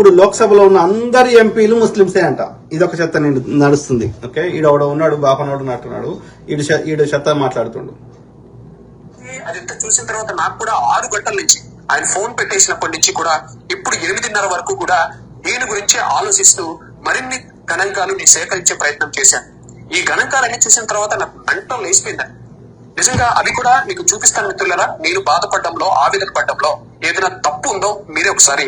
ఇప్పుడు లోక్సభలో ఉన్న అందరి ఎంపీలు ముస్లింసే అంట. ఇదొక చెత్త నడుస్తుంది. ఓకే? ఈడవడ ఉన్నాడు బాపనోడు నట్టున్నాడు ఈడు ఈడు చెత్త మాట్లాడుతుండు. అది చూసిన తర్వాత నాకు కూడా ఆరు గంటల నుంచి ఆయన ఫోన్ పెట్టేసినప్పటి నుంచి కూడా ఇప్పుడు ఎనిమిదిన్నర వరకు కూడా దీని గురించి ఆలోచిస్తూ మరిన్ని గణాంకాలు నేను సేకరించే ప్రయత్నం చేశాను. ఈ గణాంకాలన్నీ చూసిన తర్వాత నాకు మెంటల్ లేచిపోయిందండి నిజంగా అవి కూడా మీకు చూపిస్తాను మిత్రులరా. నేను బాధపడడంలో ఆవేదన పడడంలో ఏదైనా తప్పు ఉందో మీరే ఒకసారి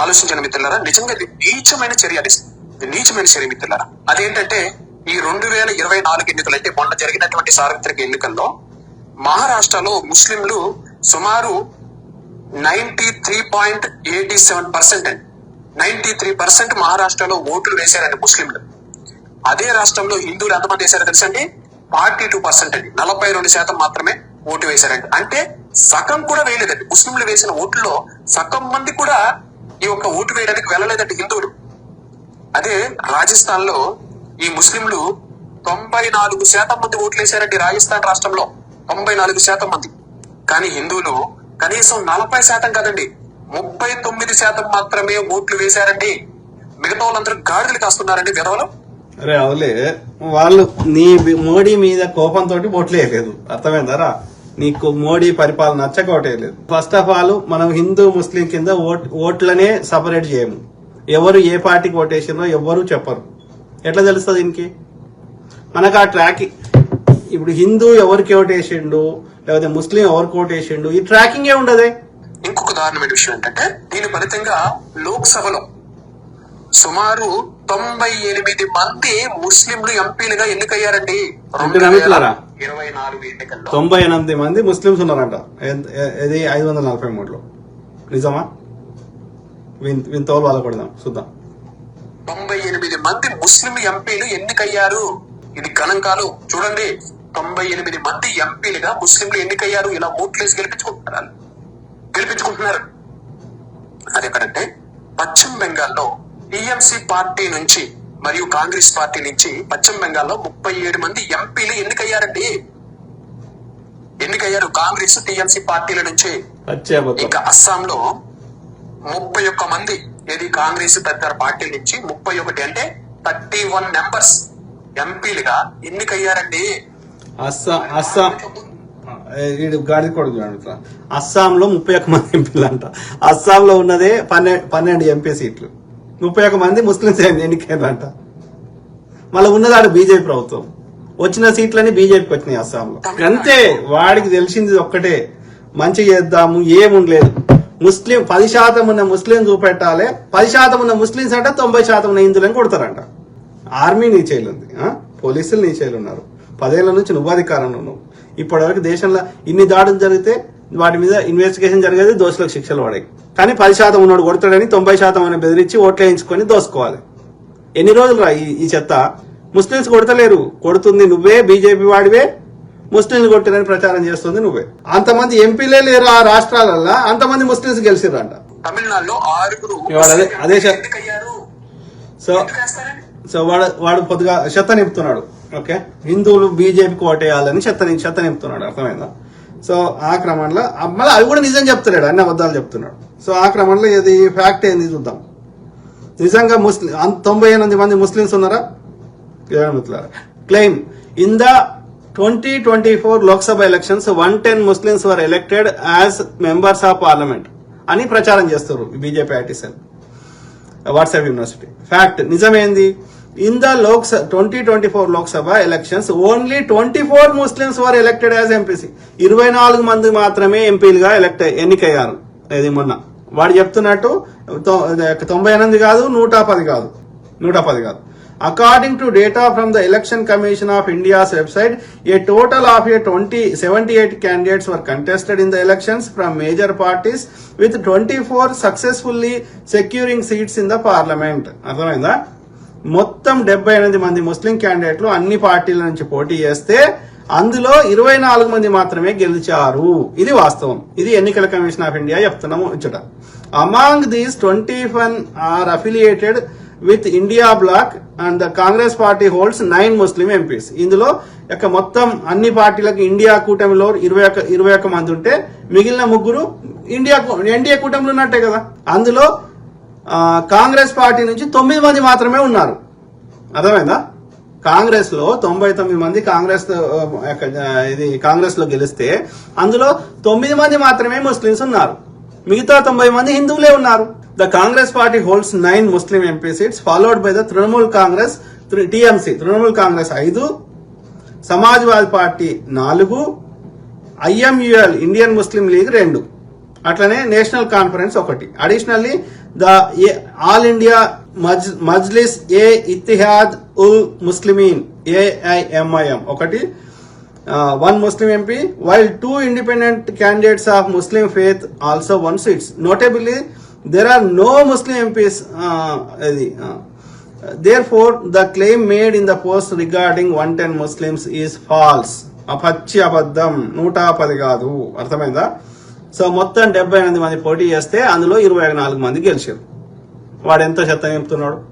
ఆలోచించిన మిత్రులారా. నిజంగా ఇది నీచమైన చర్య అది నీచమైన చర్య మిత్రులారా. అదేంటంటే ఈ రెండు వేల ఇరవై నాలుగు ఎన్నికలు అంటే మొన్న జరిగినటువంటి సార్వత్రిక ఎన్నికల్లో మహారాష్ట్రలో ముస్లింలు సుమారు ninety three point eighty seven percent అండి. నైన్టీ త్రీ పర్సెంట్ మహారాష్ట్రలో ఓట్లు వేశారండి ముస్లింలు. అదే రాష్ట్రంలో హిందువులు ఎంతమంది వేశారో తెలుసండి ఫార్టీ టూ పర్సెంట్ అండి. నలభై రెండు శాతం మాత్రమే ఓటు వేశారండి. అంటే సగం కూడా వేయలేదండి. ముస్లింలు వేసిన ఓట్లలో సగం మంది కూడా ఈ యొక్క ఓటు వేయడానికి వెళ్ళలేదండి హిందువులు. అదే రాజస్థాన్లో ఈ ముస్లింలు తొంభై నాలుగు శాతం మంది ఓట్లు వేశారండి రాజస్థాన్ రాష్ట్రంలో. తొంభై నాలుగు శాతం మంది. కానీ హిందువులు కనీసం నలభై శాతం కాదండి ముప్పై తొమ్మిది శాతం మాత్రమే ఓట్లు వేశారండి. మిగతా వాళ్ళందరూ గాడిదలు కాస్తున్నారండి విధవలు. అరే అవులే వాళ్ళు నీ మోడీ మీద కోపంతో ఓట్లు వేయలేదు. అర్థమైందరా నీకు మోడీ పరిపాలన నచ్చక ఓటేయలేదు ఫస్ట్ ఆఫ్ ఆల్ మనం హిందూ ముస్లిం కింద ఓట్ ఓట్లనే సపరేట్ చేయము. ఎవరు ఏ పార్టీకి ఓటేసిందో ఎవ్వరు చెప్పరు. ఎట్లా తెలుస్తుంది దీనికి? మనకు ఆ ట్రాక్ ఇప్పుడు హిందూ ఎవరికి ఓటేసిండు లేకపోతే ముస్లిం ఎవరికి ఓటేసిండు ఈ ట్రాకింగే ఉండదే. ఇంకొక దారుణమైన విషయం ఏంటంటే దీని ఫలితంగా లోక్సభలో సుమారు తొంభై ఎనిమిది మంది ముస్లింలు ఎంపీలుగా ఎన్నికయ్యారండి. రెండు? ఇరవై నాలుగు ఎన్నికల్లో తొంభై ఎనిమిది మంది ముస్లింస్ ఉన్నారంట. ఇది ఐదు వందల నలభై మూడులో. నిజమా? విన్ తోలు వాళ్ళ కొడదాం చూద్దాం. తొంభై ఎనిమిది మంది ముస్లిం ఎంపీలు ఎన్నికయ్యారు? ఇది గణాంకాలు చూడండి. తొంభై ఎనిమిది మంది ఎంపీలుగా ముస్లింలు ఎన్నికయ్యారు. ఇలా ఓట్లేసి గెలిపించుకుంటున్నారు. గెలిపించుకుంటున్నారు. అది ఎక్కడంటే పశ్చిమ బెంగాల్లో టిఎంసి పార్టీ నుంచి మరియు కాంగ్రెస్ పార్టీ నుంచి పశ్చిమ బెంగాల్లో ముప్పై ఏడు మంది ఎంపీలు ఎన్నికయ్యారండి. ఎన్నికయ్యారు కాంగ్రెస్ టిఎంసి పార్టీల నుంచి. ఇంకా అస్సాంలో ముప్పై ఒక్క మంది ఏది కాంగ్రెస్ తదితర పార్టీల నుంచి ముప్పై ఒకటి అంటే థర్టీ వన్ నెంబర్స్ ఎంపీలుగా ఎన్నికయ్యారండి. అస్సాం గాడి కొడుకు. అస్సాంలో ముప్పై ఒక్క మంది ఎంపీలు అంట అస్సాంలో ఉన్నదే పన్నెండు పన్నెండు ఎంపీ సీట్లు. ముప్పై ఒక్క మంది ముస్లింస్ ఎన్నికైందంట. మళ్ళీ ఉన్నదాడు బీజేపీ ప్రభుత్వం. వచ్చిన సీట్లన్నీ బీజేపీకి వచ్చినాయి అస్సాంలో. అంతే వాడికి తెలిసింది ఒక్కటే. మంచి చేద్దాము ఏముండలేదు. ముస్లిం పది శాతం ఉన్న ముస్లిం చూపెట్టాలి పది శాతం ఉన్న ముస్లింస్ అంటే తొంభై శాతం ఉన్న హిందువులని కొడతారంట. ఆర్మీ నీ చేయిలు ఉంది ఆ? పోలీసులు నీ ఉన్నారు. పదేళ్ళ నుంచి నువ్వు అధికారంలో ఉన్నావు. ఇప్పటివరకు దేశంలో ఇన్ని దాడులు జరిగితే వాటి మీద ఇన్వెస్టిగేషన్ జరిగేది దోషులకు శిక్షలు పడాయి కానీ పది శాతం ఉన్నాడు కొడతాడని తొంభై శాతం అని బెదిరించి ఓట్లు వేయించుకొని దోసుకోవాలి. ఎన్ని రోజులు రా ఈ- చెత్త? ముస్లింస్ కొడతలేరు. కొడుతుంది నువ్వే బీజేపీ వాడివే. ముస్లింలు కొట్టిరని ప్రచారం చేస్తుంది నువ్వే. అంతమంది ఎంపీలే లేరు ఆ రాష్ట్రాలల్లో. అంతమంది ముస్లింస్ గెలిచిర్రంట తమిళనాడులో ఆరుగురు అదే- సో సో వాడు వాడు పొద్దుగా చెత్త నింపుతున్నాడు. ఓకే? హిందువులు బీజేపీకి ఓటేయాలని చెత్త ని- చెత్త నింపుతున్నాడు. అర్థమైందా? సో ఆ క్రమంలో మళ్ళీ అవి కూడా నిజం చెప్తలేడు అన్ని అబద్ధాలు చెప్తున్నాడు. సో ఆ క్రమంలో ఇది ఫ్యాక్ట్ ఏంది చూద్దాం. నిజంగా ముస్లిం తొంభై ఎనిమిది మంది ముస్లింస్ ఉన్నారా? Claim in the twenty twenty four Lok Sabha elections one ten Muslims were elected as members of parliament అని ప్రచారం చేస్తారు BJP IT cell WhatsApp university. Fact నిజమేంది? In the Lok twenty twenty four Lok Sabha elections only twenty four Muslims were elected as MPs ఇరవై నాలుగు మంది మాత్రమే ఎంపీలుగా elect ఎన్నికయ్యారు. ఇది మొన్న. వాడు చెప్తున్నట్టు తొంభై ఎనిమిది కాదు నూట పది కాదు. నూట పది కాదు. According to data from the Election Commission of India's website a total of a twenty seventy eight candidates were contested in the elections from major parties with twenty four successfully securing seats in the parliament అర్థమైందా? మొత్తం డెబ్బై ఎనిమిది మంది ముస్లిం క్యాండిడేట్లు అన్ని పార్టీల నుంచి పోటీ చేస్తే అందులో ఇరవై నాలుగు మంది మాత్రమే గెలిచారు. ఇది వాస్తవం. ఇది ఎన్నికల కమిషన్ ఆఫ్ ఇండియా చెప్తున్నాము ఇచ్చట. Among these twenty one are affiliated with India bloc and the Congress party holds nine Muslim MPs ఇందులో యొక్క మొత్తం అన్ని పార్టీలకు ఇండియా కూటమిలో ఇరవై ఒక్క ఇరవై ఒక్క మంది ఉంటే మిగిలిన ముగ్గురు ఇండియా ఎన్డీఏ కూటమిలో ఉన్నట్టే కదా. అందులో కాంగ్రెస్ పార్టీ నుంచి తొమ్మిది మంది మాత్రమే ఉన్నారు. అర్థమైందా? కాంగ్రెస్లో తొంభై తొమ్మిది మంది కాంగ్రెస్ ఇది కాంగ్రెస్లో గెలిస్తే అందులో తొమ్మిది మంది మాత్రమే ముస్లిమ్స్ ఉన్నారు. మిగతా తొంభై మంది హిందువులే ఉన్నారు. The Congress party holds nine Muslim MP seats followed by the Trinamool Congress TMC Trinamool Congress ఐదు సమాజ్వాదీ పార్టీ నాలుగు ఐఎంయుఎల్ ఇండియన్ ముస్లిం లీగ్ రెండు. అట్లనే నేషనల్ కాన్ఫరెన్స్ ఒకటి. Additionally the All India Maj Majlis e Ittehad ul Muslimeen AIMIM ఒకటి. One Muslim MP while two independent candidates of Muslim faith also won seats notably there are no Muslim MPs ఇది therefore the claim made in the post regarding one ten Muslims is false అపచ్చి అబద్ధం. నూట పది కాదు. అర్థమైందా? So మొత్తం డెబ్బై ఎనిమిది మంది పోటీ చేస్తే అందులో ఇరవై నాలుగు మంది గెలిచారు. వాడు ఎంత చెత్త చెప్తున్నాడు?